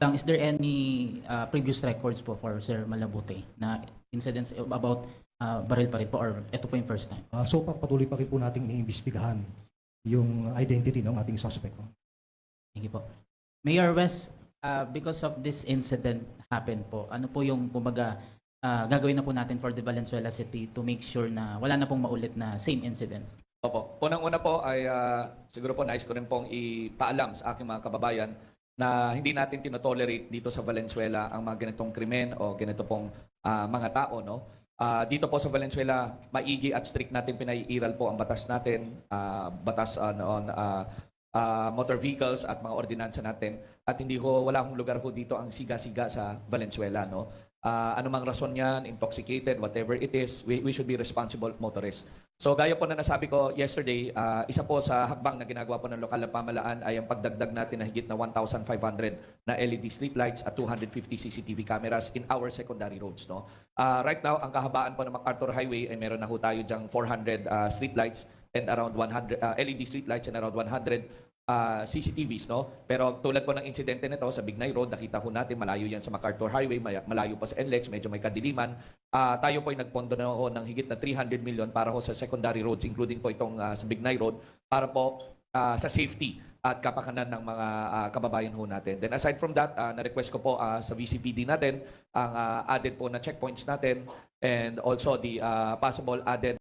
lang, is there any uh, previous records po for Sir Malabute na incidents about uh, baril pa rin po or ito po yung first time? Ah, so pa, patuloy pa rin po nating iniimbestigahan yung identity ng ating suspect. Thank you po. Mayor West, uh, because of this incident happen po, ano po yung kumbaga uh, gagawin na po natin for the Valenzuela City to make sure na wala na pong maulit na same incident? Opo. Unang-una po ay ah, siguro po nais ko rin pong ipaalam sa aking mga kababayan na hindi natin tinotolerate dito sa Valenzuela ang mga ganitong krimen o ganito pong ah, mga tao. No? Ah, dito po sa Valenzuela, maigi at strict natin pinaiiral po ang batas natin, ah, batas on, on ah, ah, motor vehicles at mga ordinansa natin. At hindi ko, wala akong lugar ho dito ang siga-siga sa Valenzuela. No? Ah, anumang rason yan, intoxicated, whatever it is, we, we should be responsible motorists. So gaya po na nasabi ko yesterday, ah, isa po sa hakbang na ginagawa po ng lokal na pamalaan ay ang pagdagdag natin na higit na 1,500 na LED streetlights at 250 CCTV cameras in our secondary roads. No? Ah, right now, ang kahabaan po ng MacArthur Highway ay meron na ho tayo dyang 400 ah, streetlights and around 100 ah, LED streetlights and around 100 ah, CCTVs, no? Pero tulad po ng insidente nito sa Bignay Road, nakita ho natin malayo yan sa MacArthur Highway, malayo pa sa NLEX, medyo may kadiliman. Ah, tayo po ay nagpondo na ho ng higit na 300 million para ho sa secondary roads, including po itong ah, sa Bignay Road, para po ah, sa safety at kapakanan ng mga ah, kababayan ho natin. Then aside from that, ah, na-request ko po ah, sa VCPD natin ang ah, added po na checkpoints natin and also the ah, possible added